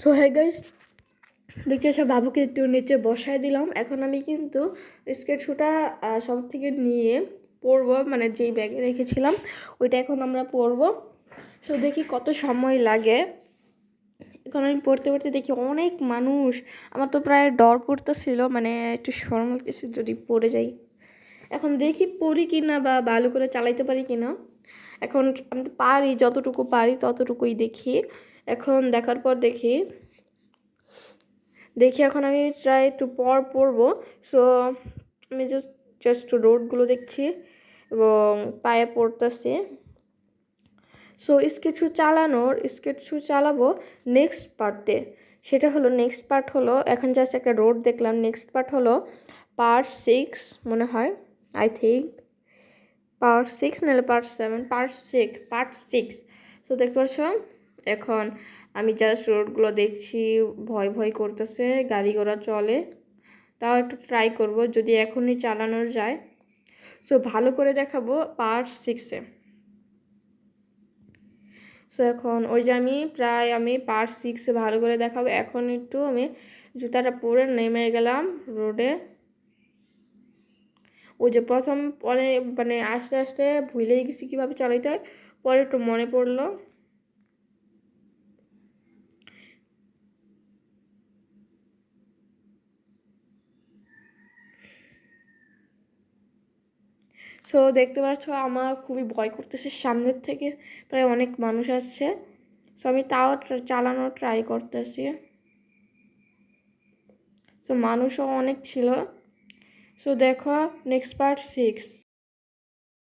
So হ্যাঁ guys দেখতে সব বাবুকে একটু নিচে বসায় দিলাম। এখন আমি কিন্তু স্কেট শুটা সব থেকে নিয়ে পরবো মানে যেই ব্যাগে রেখেছিলাম, ওইটা এখন আমরা পরবো। সো দেখি কত সময় লাগে। এখন আমি পড়তে পড়তে দেখি অনেক মানুষ। আমার তো প্রায় ডর করতেছিল মানে একটু সরম কিছু যদি পড়ে যাই। এখন দেখি পড়ি কি না বা ভালো করে চালাইতে পারি কি না এখন আমি তো পারি, যতটুকু পারি ততটুকুই দেখি। এখন দেখার পর দেখি। দেখি এখন আমি ট্রাই একটু পর পড়ব সো আমি জাস্ট জাস্ট রোডগুলো দেখছি এবং পায়ে পড়তেছি। সো স্কেচু চালানোর স্কেচু চালাবো নেক্সট পার্টে সেটা হলো নেক্সট পার্ট হলো, এখন জাস্ট একটা রোড দেখলাম। নেক্সট পার্ট হলো পার্ট সিক্স মনে হয় আই থিঙ্ক পার্ট সিক্স নাহলে part seven part six part six so দেখতে পাচ্ছ? এখন আমি জাস্ট রোডগুলো দেখছি, ভয় ভয় করতেছে, গাড়ি ঘোড়া চলে। তাও একটু ট্রাই করব, যদি এখনই চালানো যায়। সো ভালো করে দেখাবো পার্ট সিক্সে সো এখন ওই যে আমি, প্রায় আমি পার্ট সিক্সে ভালো করে দেখাবো। এখন একটু আমি জুতাটা পরে নেমে গেলাম রোডে ওই যে প্রথম পরে মানে আস্তে আস্তে ভুলেই গেছি কীভাবে চালাইতে হয়, পরে একটু মনে পড়ল। সো দেখতে পাচ্ছ আমার খুবই ভয় করতেছে সামনের থেকে, প্রায় অনেক মানুষ আসছে। সো আমি তাও চালানোর ট্রাই করতেছি। সো মানুষও অনেক ছিল। সো দেখো নেক্সট পার্ট সিক্স